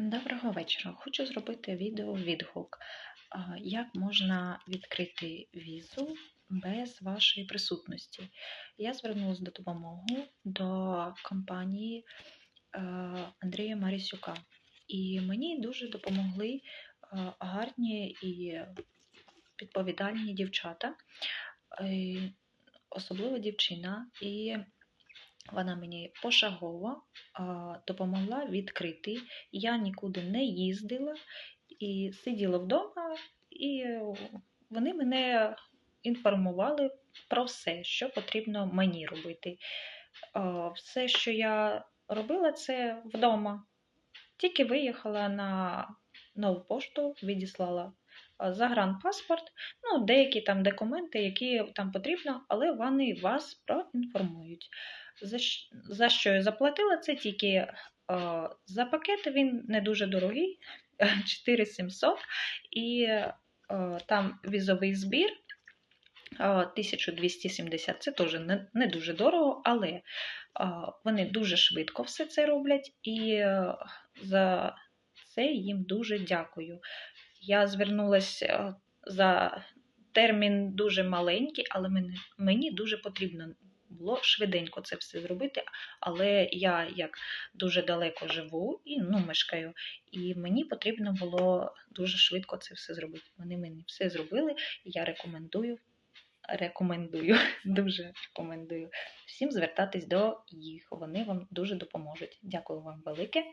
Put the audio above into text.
Доброго вечора. Хочу зробити відео-відгук. Як можна відкрити візу без вашої присутності? Я звернулася до допомоги до компанії е, Андрія Марісюка. І мені дуже допомогли е, гарні і відповідальні дівчата, е, особливо дівчина. І вона мені пошагово допомогла відкрити. Я нікуди не їздила і сиділа вдома, і вони мене інформували про все, що потрібно мені робити. Все, що я робила, це вдома. Тільки виїхала на нову пошту, відіслала загранпаспорт, ну, деякі там документи, які там потрібно, але вони вас проінформують. За, щ- за що я заплатила? Це тільки е, за пакет, він не дуже дорогий, 4700, і е, там візовий збір е, 1270. Це теж не, не дуже дорого, але е, вони дуже швидко все це роблять, і е, за це їм дуже дякую. Я звернулася за термін дуже маленький, але мені, мені дуже потрібно було швиденько це все зробити. Але я як дуже далеко живу і ну, мешкаю, і мені потрібно було дуже швидко це все зробити. Вони мені все зробили, і я рекомендую. Рекомендую, дуже рекомендую всім звертатись до їх. Вони вам дуже допоможуть. Дякую вам велике.